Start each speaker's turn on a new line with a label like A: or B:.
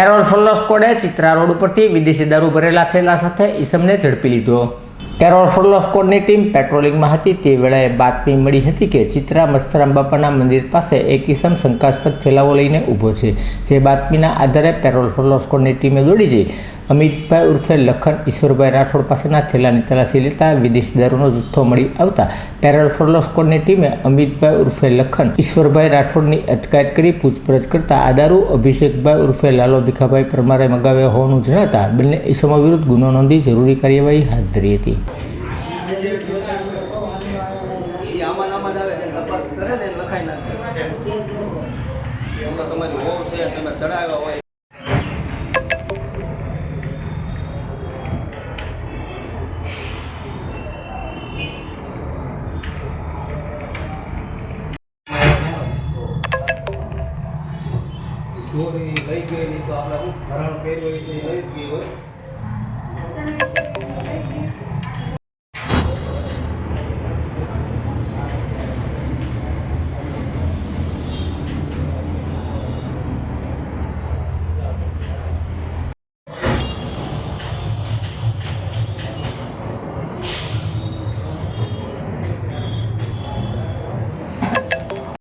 A: Parole furlough સ્કોડે Chitra road ઉપરથી વિદેશી દારૂ ભરેલા થયેલા સાથે ઈસમને ઝડપી લીધો. પેરોલ ફોલો સ્કોડની ટીમ પેટ્રોલિંગમાં હતી. તે વેળાએ બાતમી મળી હતી કે ચિત્રા મસ્તરામ બાપાના મંદિર પાસે એક ઈસમ શંકાસ્પદ થેલાઓ લઈને ઊભો છે. જે બાતમીના આધારે પેરોલ ફોલો સ્કોડની ટીમે દોડી જઈ અમિતભાઈ ઉર્ફે લખન, ઈશ્વરભાઈ રાઠોડ પાસેના થેલાની તલાશી લેતા વિદેશી દારૂનો જથ્થો મળી આવતા પેરોલ ફોલો સ્કોડની ટીમે અમિતભાઈ ઉર્ફે લખન, ઈશ્વરભાઈ રાઠોડની અટકાયત કરી પૂછપરછ કરતા આ દારૂ અભિષેકભાઈ ઉર્ફે લાલો ભીખાભાઈ પરમારે મંગાવ્યા હોવાનું જણાતા બંને ઈસમો વિરુદ્ધ ગુનો નોંધી જરૂરી કાર્યવાહી હાથ ધરી હતી.
B: એ આમાં આમાં ને તમારી હોવ છે, તમે ચડાવ્યા હોય. ચોરી લઈ ગયેલી તો આપણે હરણ ભરાણ હોય તો લઈ ગઈ હોય?